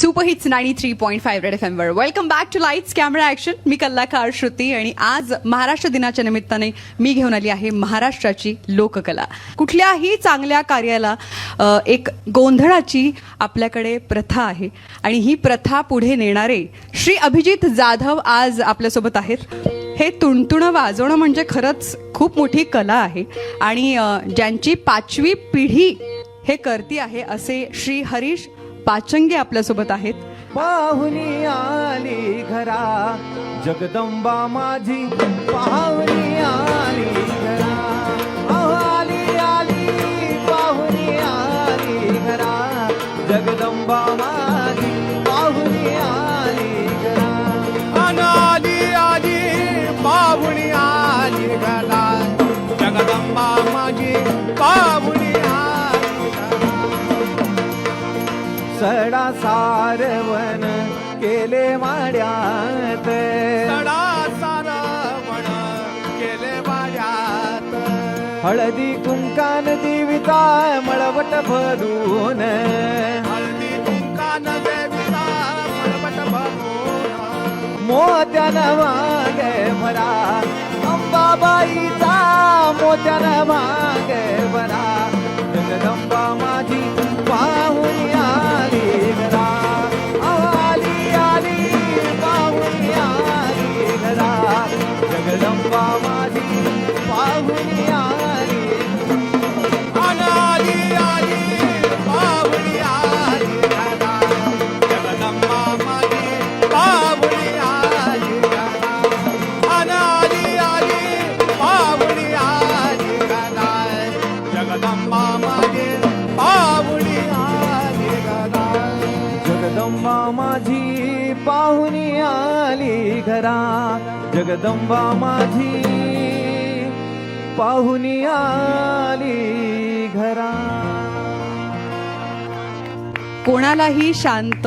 Super hits ninety three point five red F वर. Welcome back to lights camera action मी कल्लाकार श्रुती आणि आज महाराष्ट्र दिनाच्या निमित्ताने मी घेऊन आली आहे महाराष्ट्राची लोककला. कुठल्याही चांगल्या कार्याला अ, एक गोंधळाची आपल्याकडे प्रथा आहे आणि ही प्रथा पुढे नेणारे श्री अभिजित जाधव आज आपल्यासोबत आहेत. हे तुणतुणं वाजवणं म्हणजे खरंच खूप मोठी कला आहे आणि अ, ज्यांची पाचवी पिढी हे करती आहे असे श्री हरीश पाचंगे आपल्यासोबत आहेत. पाहुणी आली घरा जगदंबा माझी. पाहुणी आली घरा अहो, आली आली. पाहुणी आली घरा जगदंबा माझी. पाहुणी आली घरा. अन आली आली पाहुणी आली घरा जगदंबा माझी. पाहुणी सडा सारवण केले माड्यात सडा सारवण केले वाड्यात. हळदी कुंकान देविता मळवट भरून. हळदी कुंकान देविता मळवट भरून. मोत्यान माग भरा. अंबाबाईचा मोत्यान माग जगदंबा माझी पाहुणी आली घरा पाहुणी आली घरा जगदंबा माझी पाहुनी आली घरा. कोणालाही शांत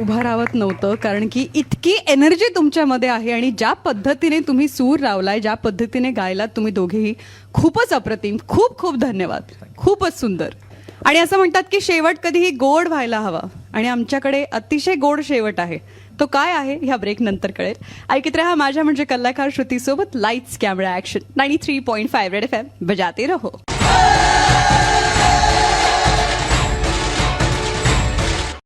उभं राहत नव्हतं कारण की इतकी एनर्जी तुमच्यामध्ये आहे आणि ज्या पद्धतीने तुम्ही सूर लावलाय ज्या पद्धतीने गायलात तुम्ही दोघेही खूपच अप्रतिम. खूप खूप धन्यवाद. खूपच सुंदर. आणि असं म्हणतात की शेवट कधीही गोड व्हायला हवा. आणि आमच्याकडे अतिशय गोड शेवट आहे. तो काय आहे? ह्या ब्रेक नंतर कळेल. ऐकत राहा माझ्या म्हणजे कलाकार श्रुतीसोबत lights camera action ninety three point five red F M बजाते रहो.